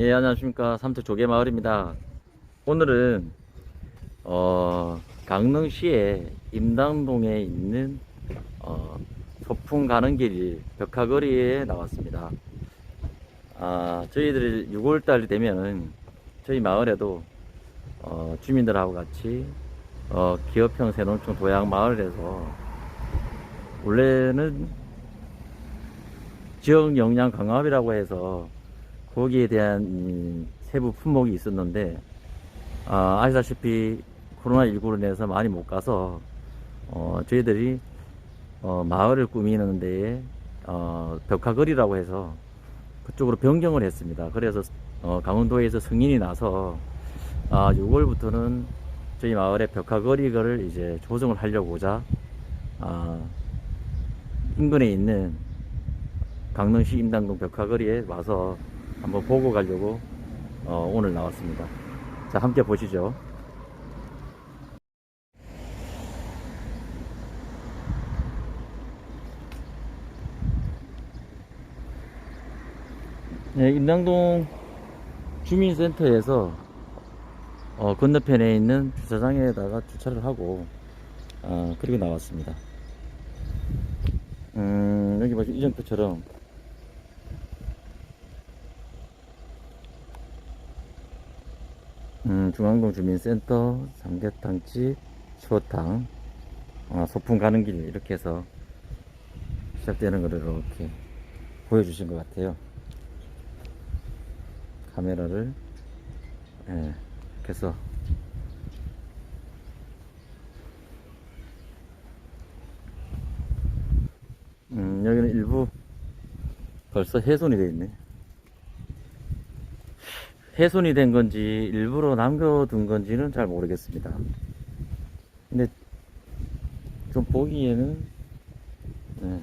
예, 안녕하십니까. 삼척 조개마을입니다. 오늘은, 어, 강릉시의 임당동에 있는, 어, 소풍 가는 길 벽화거리에 나왔습니다. 아, 저희들이 6월달이 되면은 저희 마을에도, 어, 주민들하고 같이, 어, 기업형 새농촌 도약 마을에서 원래는 지역 역량 강화이라고 해서 거기에 대한 이 세부 품목이 있었는데 아, 아시다시피 코로나19로 인해서 많이 못 가서 어, 저희들이 어, 마을을 꾸미는 데에 어, 벽화거리라고 해서 그쪽으로 변경을 했습니다. 그래서 어, 강원도에서 승인이 나서 아, 6월부터는 저희 마을의 벽화거리를 이제 조정을 하려고자 아, 인근에 있는 강릉시 임당동 벽화거리에 와서 한번 보고 가려고 어, 오늘 나왔습니다. 자, 함께 보시죠. 네, 임당동 주민센터에서 어, 건너편에 있는 주차장에다가 주차를 하고 어, 그리고 나왔습니다. 음, 여기 보시면 이정표처럼 음, 중앙동 주민센터, 삼계탕집, 추어탕, 아, 소풍 가는 길 이렇게 해서 시작되는 거를 이렇게 보여주신 것 같아요. 카메라를 예, 해서 음, 여기는 일부 벌써 훼손이 되어 있네. 훼손이 된 건지 일부러 남겨둔 건지는 잘 모르겠습니다. 근데 좀 보기에는 네.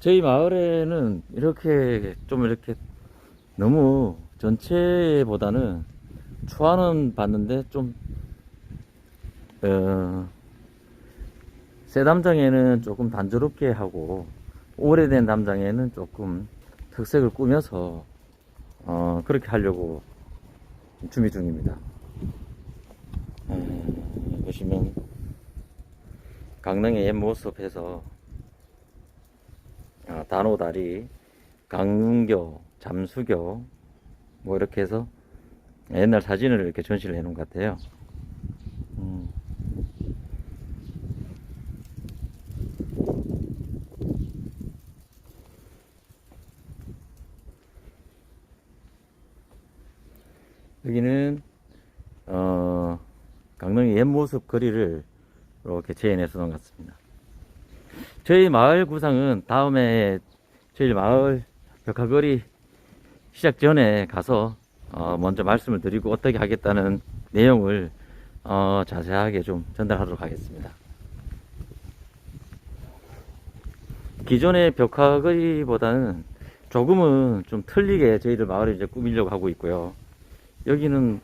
저희 마을에는 이렇게 좀 이렇게 너무 전체보다는 초안은 봤는데 좀 어, 새 담장에는 조금 단조롭게 하고 오래된 담장에는 조금 특색을 꾸며서 어, 그렇게 하려고 준비 중입니다. 음, 보시면 강릉의 옛 모습에서 아, 단오다리, 강릉교, 잠수교 뭐 이렇게 해서 옛날 사진을 이렇게 전시를 해 놓은 것 같아요. 음. 여기는 어, 강릉의 옛 모습 거리를 이렇게 재현해서 같습니다. 저희 마을 구상은 다음에 저희 마을 벽화거리 시작 전에 가서 어, 먼저 말씀을 드리고 어떻게 하겠다는 내용을 어, 자세하게 좀 전달하도록 하겠습니다. 기존의 벽화거리보다는 조금은 좀 틀리게 저희들 마을을 이제 꾸미려고 하고 있고요. 여기는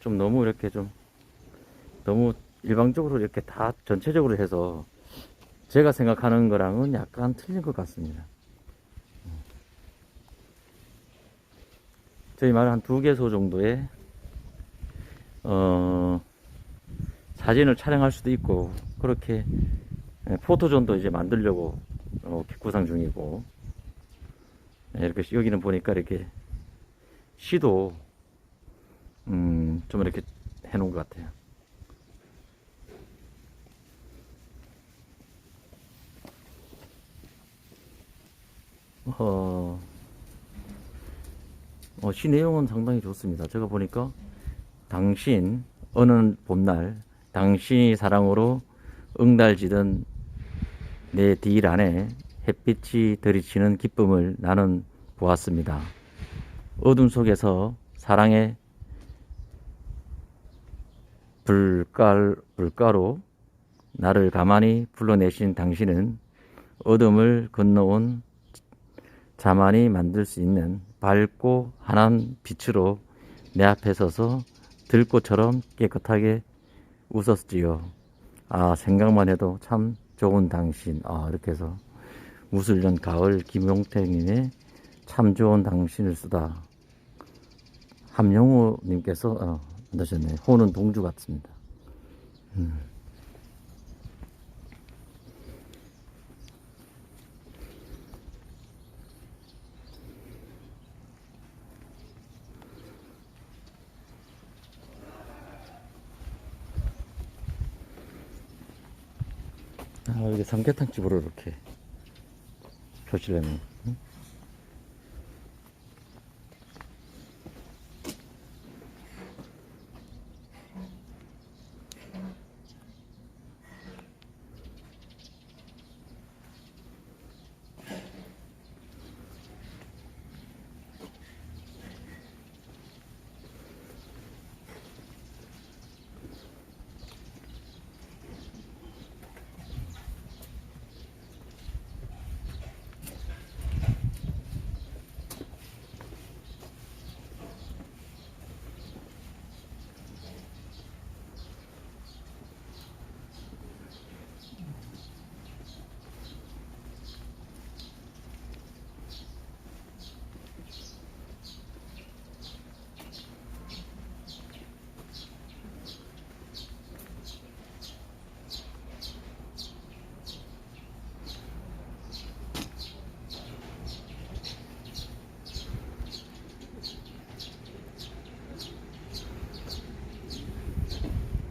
좀 너무 이렇게 좀 너무 일방적으로 이렇게 다 전체적으로 해서 제가 생각하는 거랑은 약간 틀린 것 같습니다. 저희 마을 한두 개소 정도의 어, 사진을 촬영할 수도 있고 그렇게 예, 포토존도 이제 만들려고 어, 구상 중이고 예, 이렇게 여기는 보니까 이렇게 시도 음, 좀 이렇게 해놓은 것 같아요. 어, 어, 시 내용은 상당히 좋습니다. 제가 보니까 당신 어느 봄날 당신이 사랑으로 응달지던 내딜 안에 햇빛이 들이치는 기쁨을 나는 보았습니다. 어둠 속에서 사랑의 불깔, 불가로 나를 가만히 불러내신 당신은 어둠을 건너온 자만이 만들 수 있는 밝고 환한 빛으로 내 앞에 서서 들꽃처럼 깨끗하게 웃었지요. 아, 생각만 해도 참 좋은 당신. 아, 이렇게 해서 무술년 가을 김용택님의 참 좋은 당신을 쓰다. 함영호님께서 어, 만드셨네. 호는 동주 같습니다. 음. 아, 여기 삼계탕 집으로 이렇게 표시를. 응?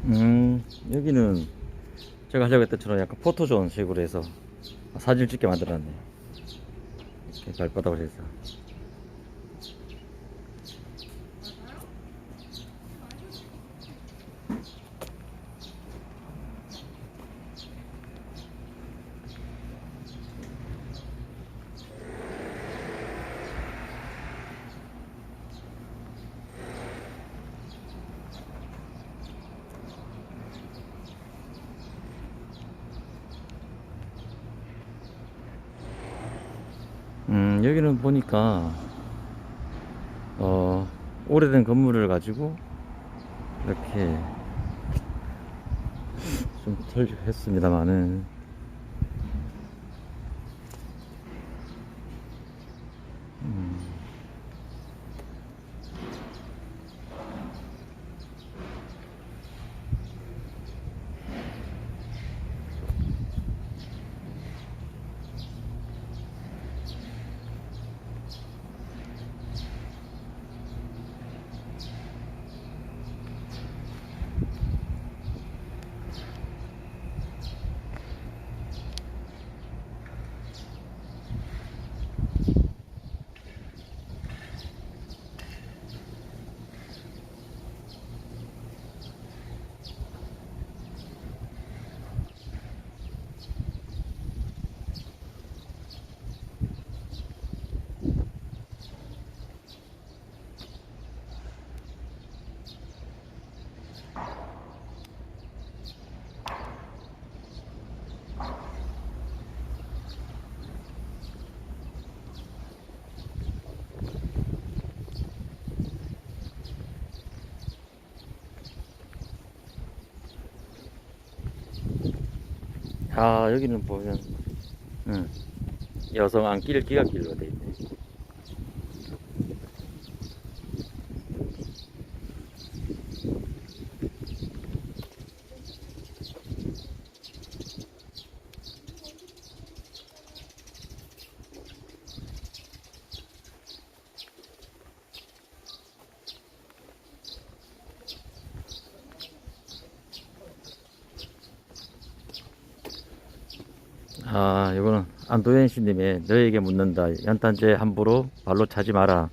음, 여기는 제가 하려고 했던 처럼 약간 포토존 식으로 해서 사진 찍게 만들었네. 이렇게 발바닥을 해서. 음, 여기는 보니까, 어, 오래된 건물을 가지고, 이렇게, 좀덜 했습니다만은, 아, 여기는 보면, 응, 여성 안길 기갓길로 돼 있네. 아, 이거는 안도현 씨님의 너에게 묻는다. 연탄재 함부로 발로 차지 마라.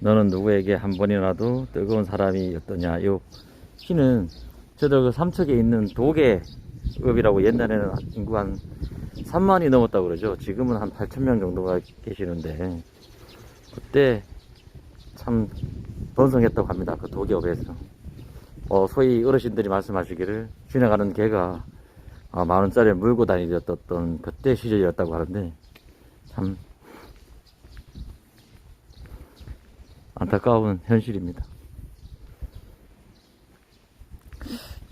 너는 누구에게 한 번이라도 뜨거운 사람이었더냐. 이 시는 저도 그 삼척에 있는 도계 읍이라고 옛날에는 인구 한 3만이 넘었다고 그러죠. 지금은 한 8천 명 정도가 계시는데 그때 참 번성했다고 합니다. 그 도계읍에서. 어, 소위 어르신들이 말씀하시기를 지나가는 개가 아, 만 원짜리 물고 다니던 그때 시절이었다고 하는데 참 안타까운 현실입니다.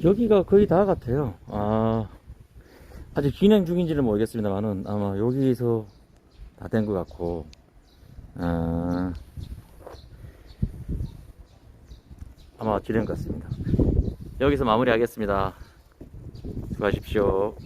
여기가 거의 다 같아요. 아, 아직 진행 중인지는 모르겠습니다만은 아마 여기서 다 된 것 같고 어, 아마 진행 것 같습니다. 여기서 마무리하겠습니다. 수고하십시오.